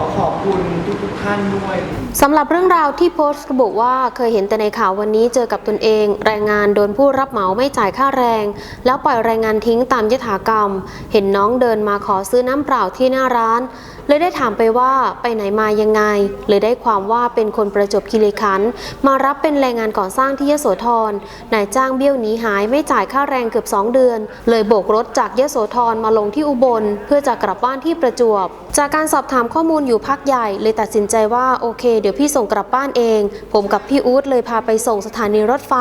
อขอบคุณทุกๆท่านด้วยสำหรับเรื่องราวที่โพสต์ระบุว่าเคยเห็นแต่ในข่าววันนี้เจอกับตนเอง แรงงานโดนผู้รับเหมาไม่จ่ายค่าแรง แล้วปล่อยแรงงานทิ้งตามยถากรรม เห็นน้องเดินมาขอซื้อน้ำเปล่าที่หน้าร้าน เลยได้ถามไปว่าไปไหนมายังไง เลยได้ความว่าเป็นคนประจบคีรีขัน มารับเป็นแรงงานก่อสร้างที่ยโสธรนายจ้างเบี้ยวหนีหายไม่จ่ายค่าแรงเกือบ 2 เดือน เลยโบกรถจากยโสธรมาลงที่อุบล เพื่อจะกลับบ้านที่ประจวบ จากการสอบถามข้อมูลอยู่พักใหญ่ เลยตัดสินใจว่าโอเค เดี๋ยวพี่ส่งกลับบ้านเอง ผมกับพี่อู๊ดเลยพาไปส่งสถานีรถไฟ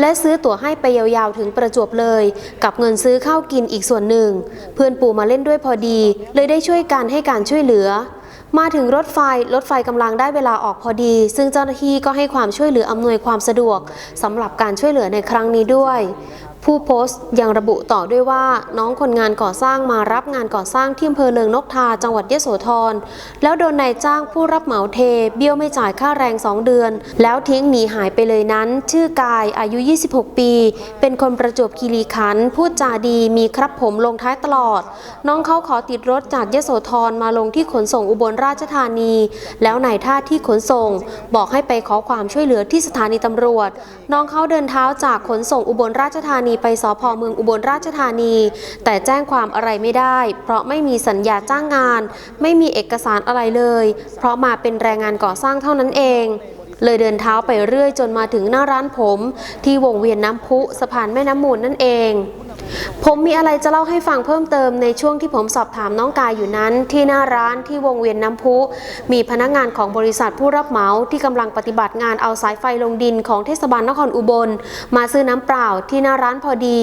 และซื้อตั๋วให้ไปยาวๆถึงประจวบเลย กับเงินซื้อข้าวกินอีกส่วนหนึ่ง เพื่อนปู่มาเล่นด้วยพอดี เลยได้ช่วยกันให้การช่วยเหลือ มาถึงรถไฟ รถไฟกำลังได้เวลาออกพอดี ซึ่งเจ้าหน้าที่ก็ให้ความช่วยเหลืออำนวยความสะดวกสำหรับการช่วยเหลือในครั้งนี้ด้วย ผู้โพสต์ยังระบุต่อด้วยว่าน้องคนงานก่อสร้างมารับงานก่อสร้างที่อำเภอเลิงนกทาจังหวัดยโสธรแล้วโดนนายจ้างผู้รับเหมาเท เบี้ยวไม่จ่ายค่าแรง 2 เดือน แล้วทิ้งหนีหายไปเลยนั้น ชื่อกายอายุ 26 ปี เป็นคนประจวบคีรีขันธ์พูดจาดีมีครับผมลงท้ายตลอด น้องเขาขอติดรถจากยโสธรมาลงที่ขนส่งอุบลราชธานี แล้วนายท่าที่ขนส่ง บอกให้ไปขอความช่วยเหลือที่สถานีตำรวจ น้องเขาเดินเท้าจากขนส่งอุบลราชธานีไปสพเมืองอุบลราชธานี แต่แจ้งความอะไรไม่ได้ เพราะไม่มีสัญญาจ้างงาน ไม่มีเอกสารอะไรเลย เพราะมาเป็นแรงงานก่อสร้างเท่านั้นเอง เลยเดินเท้าไปเรื่อยจนมาถึงหน้าร้านผม ที่วงเวียนน้ำพุสะพานแม่น้ำมูลนั่นเอง ผมมีอะไรจะเล่าให้ฟังเพิ่มเติมในช่วงที่ผมสอบถามน้องกายอยู่นั้น ที่หน้าร้านที่วงเวียนน้ำพุ มีพนักงานของบริษัทผู้รับเหมาที่กำลังปฏิบัติงานเอาสายไฟลงดินของเทศบาลนครอุบล มาซื้อน้ำเปล่าที่หน้าร้านพอดี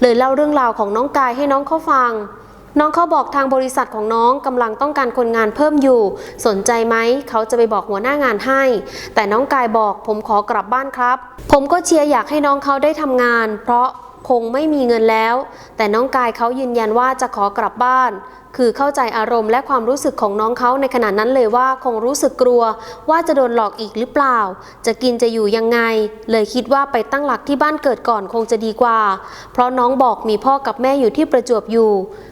เลยเล่าเรื่องราวของน้องกายให้น้องเขาฟัง น้องเขาบอกทางบริษัทของน้องกำลังต้องการคนงานเพิ่มอยู่ สนใจไหม เขาจะไปบอกหัวหน้างานให้ แต่น้องกายบอกผมขอกลับบ้านครับ ผมก็เชียร์อยากให้น้องเขาได้ทำงาน เพราะคงไม่มีเงินแล้ว แต่น้องกายเขายืนยันว่าจะขอกลับบ้าน คือเข้าใจอารมณ์และความรู้สึกของน้องเขาในขณะนั้นเลยว่าคงรู้สึกกลัว ว่าจะโดนหลอกอีกหรือเปล่า จะกินจะอยู่ยังไง เลยคิดว่าไปตั้งหลักที่บ้านเกิดก่อนคงจะดีกว่า เพราะน้องบอกมีพ่อกับแม่อยู่ที่ประจวบอยู่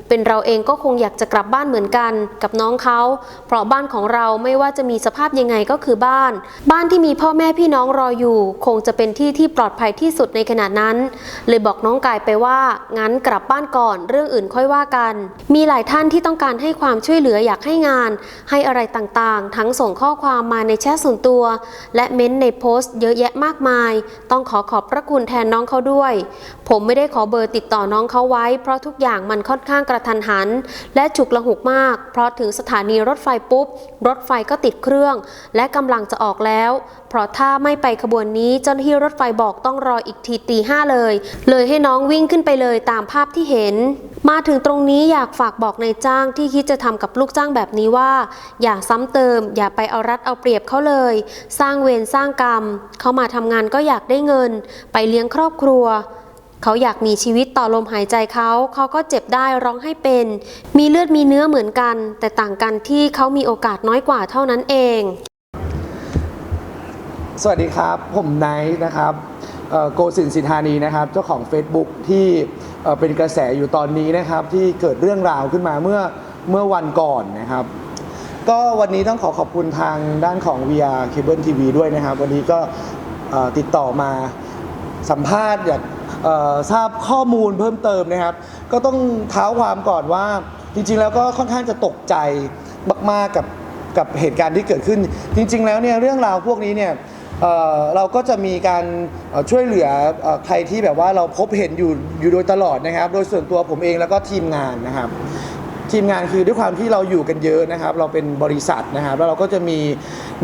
เป็นเราเองก็คงอยากจะกลับบ้านเหมือนกัน กับน้องเขาเพราะบ้านของเราไม่ว่าจะมีสภาพยังไงก็คือบ้าน บ้านที่มีพ่อแม่พี่น้องรออยู่ คงจะเป็นที่ที่ปลอดภัยที่สุดในขณะนั้น เลยบอกน้องกายไปว่างั้นกลับบ้านก่อน เรื่องอื่นค่อยว่ากัน มีหลายท่านที่ต้องการให้ความช่วยเหลืออยากให้งาน ให้อะไรต่างๆ ทั้งส่งข้อความมาในแชทส่วนตัว และเม้นต์ในโพสต์เยอะแยะมากมาย ต้องขอขอบพระคุณแทนน้องเขาด้วย ผมไม่ได้ขอเบอร์ติดต่อน้องเขาไว้ เพราะทุกอย่างมันค่อนข้างกระทันหัน และฉุกละหุกมาก เพราะถึงสถานีรถไฟปุ๊บ รถไฟก็ติดเครื่อง และกำลังจะออกแล้ว เพราะถ้าไม่ไปขบวนนี้เจ้าหน้าที่รถไฟบอกต้องรออีกทีตีห้าเลย เลยให้น้องวิ่งขึ้นไปเลยตามภาพที่เห็น มาถึงตรงนี้อยากฝากบอกนายจ้างที่คิดจะทำกับลูกจ้างแบบนี้ว่า อย่าซ้ำเติม อย่าไปเอารัดเอาเปรียบเขาเลย สร้างเวรสร้างกรรม เขามาทำงานก็อยากได้เงิน ไปเลี้ยงครอบครัวเขาอยากมีชีวิตต่อลมหายใจเขา เขาก็เจ็บได้ร้องให้เป็น มีเลือดมีเนื้อเหมือนกัน แต่ต่างกันที่เขามีโอกาสน้อยกว่าเท่านั้นเอง สวัสดีครับ ผมไนท์นะครับโกสินสินธานีนะครับ เจ้าของ Facebook ที่ เป็นกระแสอยู่ตอนนี้นะครับที่เกิดเรื่องราวขึ้นมาเมื่อเมื่อวันก่อนนะครับ ก็วันนี้ต้องขอขอบคุณทางด้านของ VR Cable TV ด้วยนะครับ วันนี้ก็ติดต่อมาสัมภาษณ์อยากทราบข้อมูลเพิ่มเติมนะครับ ก็ต้องเท้าความก่อนว่าจริงๆ แล้วก็ค่อนข้างจะตกใจมากๆกับกับเหตุการณ์ที่เกิดขึ้น จริง ๆ แล้วเนี่ยเรื่องราวพวกนี้เนี่ย เอ่อเราก็จะมีการเอ่อช่วยเหลือเอ่อใครที่แบบว่าเราพบเห็นอยู่อยู่โดยตลอดนะครับ โดยส่วนตัวผมเองแล้วก็ทีมงานนะครับ ทีมงานคือด้วยความที่เราอยู่กันเยอะนะครับ เราเป็นบริษัทนะครับ แล้วเราก็จะมี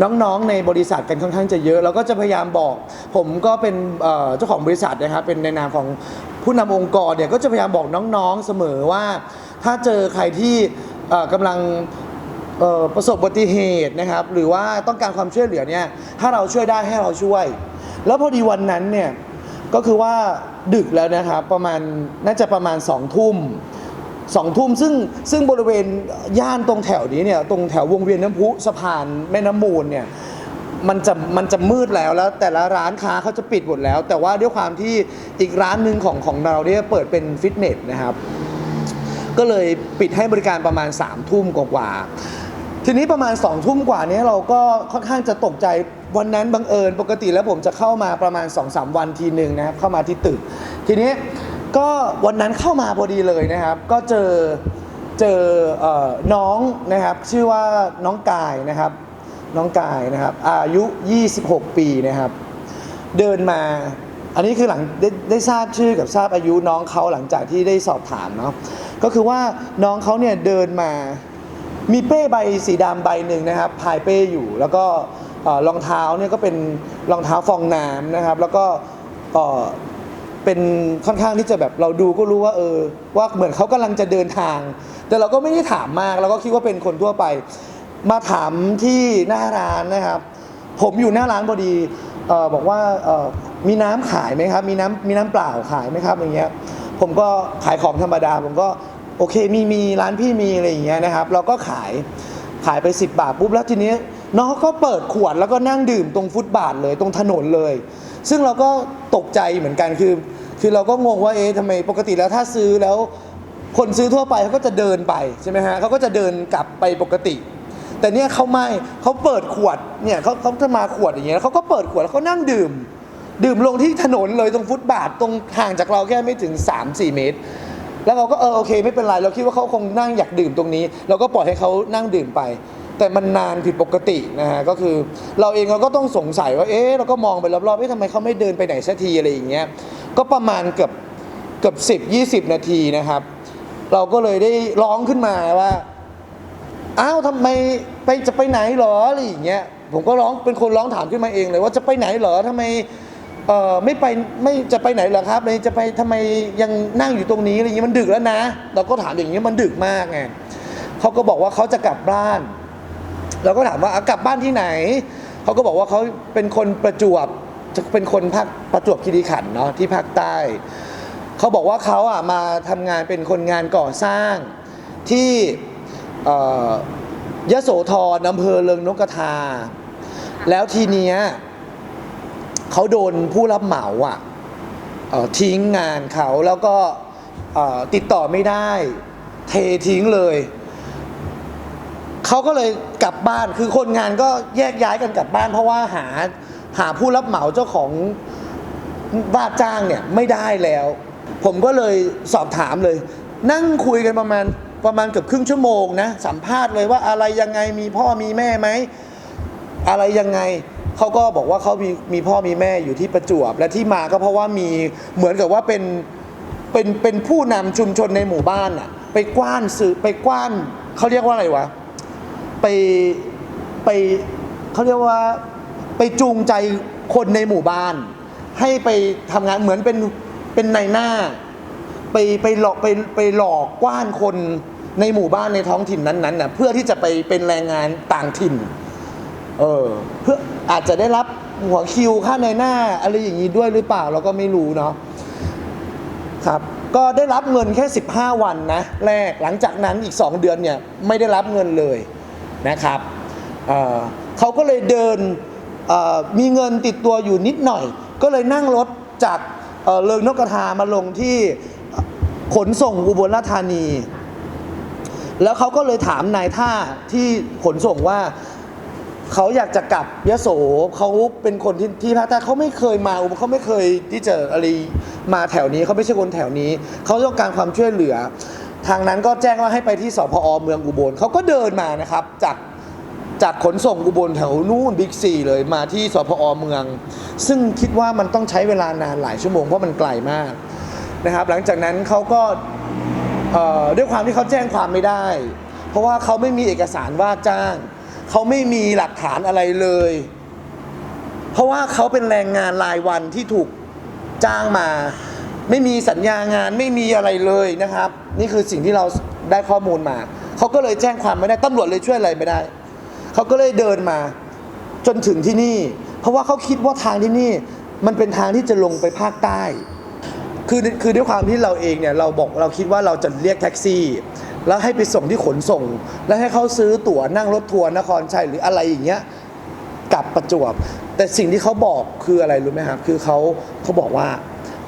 น้องๆในบริษัทกันค่อนข้างจะเยอะ เราก็จะพยายามบอก ผมก็เป็นเอ่อเจ้าของบริษัทนะครับ เป็นในนามของผู้นำองค์กรเนี่ยก็จะพยายามบอกน้องๆเสมอว่า ถ้าเจอใครที่เอ่อกำลัง เอ่อประสบอุบัติเหตุนะครับ หรือว่าต้องการความช่วยเหลือเนี่ยถ้าเราช่วยได้ให้เราช่วย แล้วพอดีวันนั้นเนี่ยก็คือว่าดึกแล้วนะครับประมาณน่าจะประมาณสองทุ่มสองทุ่มซึ่งซึ่งบริเวณย่านตรงแถวนี้เนี่ยตรงแถววงเวียนน้ำพุสะพานแม่น้ำมูลเนี่ยมันจะมันจะมืดแล้วแล้ว แต่ละร้านค้าเขาจะปิดหมดแล้ว แต่ว่าด้วยความที่อีกร้านหนึ่งของของเราเนี่ยเปิดเป็นฟิตเนสนะครับ ก็เลยปิดให้บริการประมาณ3ามทุ่มกว่าๆ ทีนี้ประมาณ2องทุ่มกว่านี้เราก็ค่อนข้างจะตกใจวันนั้นบังเอิญปกติแล้วผมจะเข้ามาประมาณ2อสวันทีหนึ่งนะครับเข้ามาที่ตึก ทีนี้ก็วันนั้นเข้ามาพอดีเลยนะครับ ก็เจอเจอเอ่อน้องนะครับชื่อว่าน้องกายนะครับน้องกายนะครับ อายุ 26 ปีนะครับ เดินมา อันนี้คือหลังไดได้ทราบชื่อกับทราบอายุน้องเขาหลังจากที่ได้สอบถามเนาะก็คือว่าน้องเขาเนี่ยเดินมา มีเป้ใบสีดำใบหนึ่งนะครับพายเป้อยู่ แล้วก็เอ่อรองเท้าเนี่ยก็เป็นรองเท้าฟองน้ำนะครับ แล้วก็เอ่อเป็นค่อนข้างที่จะแบบเราดูก็รู้ว่าเออว่าเหมือนเขากำลังจะเดินทาง แต่เราก็ไม่ได้ถามมากเราก็คิดว่าเป็นคนทั่วไป มาถามที่หน้าร้านนะครับ ผมอยู่หน้าร้านพอดีเออบอกว่าเออมีน้ำขายไหมครับ มีน้ำมีน้ำเปล่าขายไหมครับอย่างเงี้ยผมก็ขายของธรรมดา ผมก็ โอเคมีมีร้านพี่มีอะไรอย่างเงี้ยนะครับ เราก็ขายขายไป 10 บาทปุ๊บแล้วทีนี้น้องก็เปิดขวดแล้วก็นั่งดื่มตรงฟุตบาทเลยตรงถนนเลย ซึ่งเราก็ตกใจเหมือนกันคือ คือเราก็งงว่าเอ๊ะทำไมปกติแล้วถ้าซื้อแล้ว คนซื้อทั่วไปเขาก็จะเดินไปใช่ไหมฮะเขาก็จะเดินกลับไปปกติ แต่เนี่ยเขาไม่เขาเปิดขวดเนี่ยเขาเขาจะมาขวดอย่างเงี้ยเขาก็เปิดขวดแล้วเขานั่งดื่ม ดื่มลงที่ถนนเลยตรงฟุตบาทตรงห่างจากเราแค่ไม่ถึง 3-4 เมตร แล้วเราก็เออโอเคไม่เป็นไร เราคิดว่าเขาคงนั่งอยากดื่มตรงนี้ เราก็ปล่อยให้เขานั่งดื่มไป แต่มันนานผิดปกตินะฮะก็คือเราเองเราก็ต้องสงสัยว่าเอ๊ะเราก็มองไปรอบๆเอ๊ะทำไมเขาไม่เดินไปไหนสักทีอะไรอย่างเงี้ยก็ประมาณเกือบเกือบสิบยี่สิบนาทีนะครับ เราก็เลยได้ร้องขึ้นมาว่าอ้าวทำไมไปจะไปไหนเหรออะไรอย่างเงี้ยผมก็ร้องเป็นคนร้องถามขึ้นมาเองเลยว่าจะไปไหนเหรอทำไม เออไม่ไปไม่จะไปไหนเหรอครับเลยจะไปทำไมยังนั่งอยู่ตรงนี้อะไรอย่างเงี้มันดึกแล้วนะ เราก็ถามอย่างเงี้มันดึกมากไงเขาก็บอกว่าเขาจะกลับบ้าน เราก็ถามว่าอะกลับบ้านที่ไหนเขาก็บอกว่าเขาเป็นคนประจวบจะเป็นคนภาคประจวบคีรีขันธ์เนาะที่ภาคใต้เขาบอกว่าเขาอะมาทำงานเป็นคนงานก่อสร้างที่เอ่อยโสธรอำเภอเริงนกกระทา แล้วทีเนี้ย เขาโดนผู้รับเหมาอะเอ่อทิ้งงานเขาแล้วก็เอ่อติดต่อไม่ได้ เททิ้งเลย เขาก็เลยกลับบ้านคือคนงานก็แยกย้ายกันกลับบ้าน เพราะว่าหาหาผู้รับเหมาเจ้าของว่าจ้างเนี่ยไม่ได้แล้ว ผมก็เลยสอบถามเลย นั่งคุยกันประมาณประมาณเกือบครึ่งชั่วโมงนะสัมภาษณ์เลยว่าอะไรยังไงมีพ่อมีแม่ไหมอะไรยังไง เขาก็บอกว่าเขามีมีพ่อมีแม่อยู่ที่ประจวบ และที่มาก็เพราะว่ามีเหมือนกับว่าเป็นเป็นเป็นผู้นำชุมชนในหมู่บ้านอะไปกว้านสื่อไปกว้านเขาเรียกว่าอะไรวะไปไปเขาเรียกว่าไปจูงใจคนในหมู่บ้าน ให้ไปทำงานเหมือนเป็นเป็นในายหน้า ไปไปหลอกไปไปหลอกกว้านคนในหมู่บ้านในท้องถิ่นนั้นๆน่ะเพื่อที่จะไปเป็นแรงงานต่างถิ่น เออ เพื่ออาจจะได้รับหัวคิวค่าในหน้าอะไรอย่างนี้ด้วยหรือเปล่าเราก็ไม่รู้เนาะครับก็ได้รับเงินแค่ 15 วันนะแรกหลังจากนั้นอีก 2 เดือนเนี่ยไม่ได้รับเงินเลยนะครับเเขาก็เลยเดินมีเงินติดตัวอยู่นิดหน่อย ก็เลยนั่งรถจากเอ่อเริงนกกระทามาลงที่ขนส่งอุบลราชธานี แล้วเขาก็เลยถามนายท่าที่ขนส่งว่า เขาอยากจะกลับยโสเขาเป็นคนที่ที่ภาคใต้เขาไม่เคยมาเขาไม่เคยที่จะอะไรมาแถวนี้เขาไม่ใช่คนแถวนี้ เขาต้องการความช่วยเหลือ ทางนั้นก็แจ้งว่าให้ไปที่สพอเมืองอุบลเขาก็เดินมานะครับจากจากขนส่งอุบลแถวนู่นบิ๊กซีเลยมาที่สพอเมือง ซึ่งคิดว่ามันต้องใช้เวลานานหลายชั่วโมงเพราะมันไกลมากนะครับ หลังจากนั้นเขาก็เอ่อด้วยความที่เขาแจ้งความไม่ได้ เพราะว่าเขาไม่มีเอกสารว่าจ้าง เขาไม่มีหลักฐานอะไรเลย เพราะว่าเขาเป็นแรงงานรายวันที่ถูกจ้างมา ไม่มีสัญญางานไม่มีอะไรเลยนะครับ นี่คือสิ่งที่เราได้ข้อมูลมา เขาก็เลยแจ้งความไม่ได้ตำรวจเลยช่วยอะไรไม่ได้ เขาก็เลยเดินมาจนถึงที่นี่ เพราะว่าเขาคิดว่าทางที่นี่มันเป็นทางที่จะลงไปภาคใต้ คือคือด้วยความที่เราเองเนี่ยเราบอกเราคิดว่าเราจะเรียกแท็กซี่ แล้วให้ไปส่งที่ขนส่ง แล้วให้เขาซื้อตั๋วนั่งรถทัวร์นครชัยหรืออะไรอย่างเงี้ยกลับประจวบ แต่สิ่งที่เขาบอกคืออะไรรู้ไหมครับ คือเขาเขาบอกว่า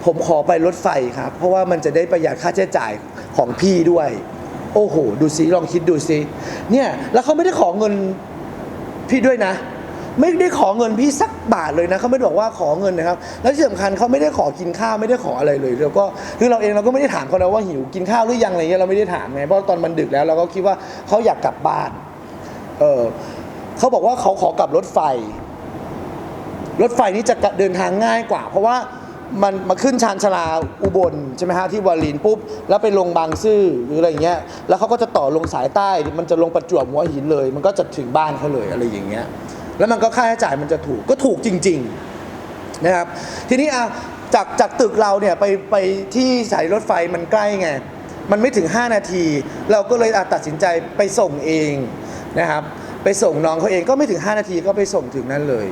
ผมขอไปรถไฟครับ เพราะว่ามันจะได้ประหยัดค่าใช้จ่ายของพี่ด้วย โอ้โห ดูสิลองคิดดูสิเนี่ยแล้วเขาไม่ได้ขอเงินพี่ด้วยนะ ไม่ได้ขอเงินพี่สักบาทเลยนะเขาไม่ได้บอกว่าขอเงินนะครับ และที่สำคัญเขาไม่ได้ขอกินข้าวไม่ได้ขออะไรเลยแล้วก็คือเราเองเราก็ไม่ได้ถามเขานะว่าหิวกินข้าวหรือยังอะไรเงี้ยเราไม่ได้ถามไงเพราะตอนมันดึกแล้วเราก็คิดว่าเขาอยากกลับบ้าน เออเขาบอกว่าเขาขอกลับรถไฟ รถไฟนี้จะเดินทางง่ายกว่า เพราะว่ามันมาขึ้นชานชาลาอุบลใช่ไหมฮะที่วารินปุ๊บแล้วไปลงบางซื่อหรืออะไรเงี้ยแล้วเขาก็จะต่อลงสายใต้ มันจะลงประจวบหัวหินเลย มันก็จะถึงบ้านเขาเลยอะไรอย่างเงี้ย แล้วมันก็ค่าใช้จ่ายมันจะถูกก็ถูกจริง ๆนะครับ ทีนี้อะจากจากตึกเราเนี่ยไปไปที่สายรถไฟมันใกล้ไงมันไม่ถึง 5 นาที เราก็เลยตัดสินใจไปส่งเองนะครับ ไปส่งน้องเขาเองก็ไม่ถึง 5 นาทีก็ไปส่งถึงนั่นเลย